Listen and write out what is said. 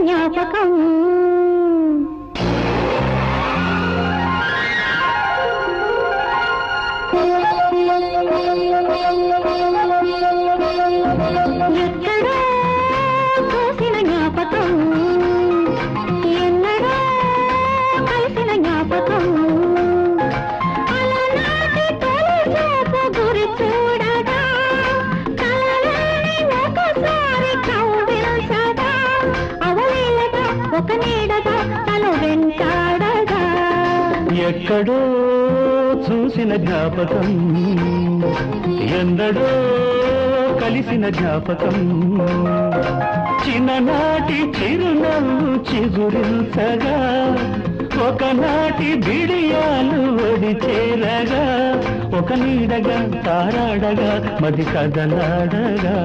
జ్ఞాపకం. ఎక్కడో చూసిన జ్ఞాపకం. ఎన్నడో కలిసిన జ్ఞాపకం. అలనాటి తొలి చూపు ఒక నీడగా తను వెంటాడగా. ఎక్కడో చూసిన జ్ఞాపకం ఎందడో కలిసిన జ్ఞాపకం. చిన్ననాటి చిరునవ్వు చిగురించగా ఒకనాటి బిడియాలు ఒడి చేరగా ఒక నీడగా తారాడగా మది కదలాడగా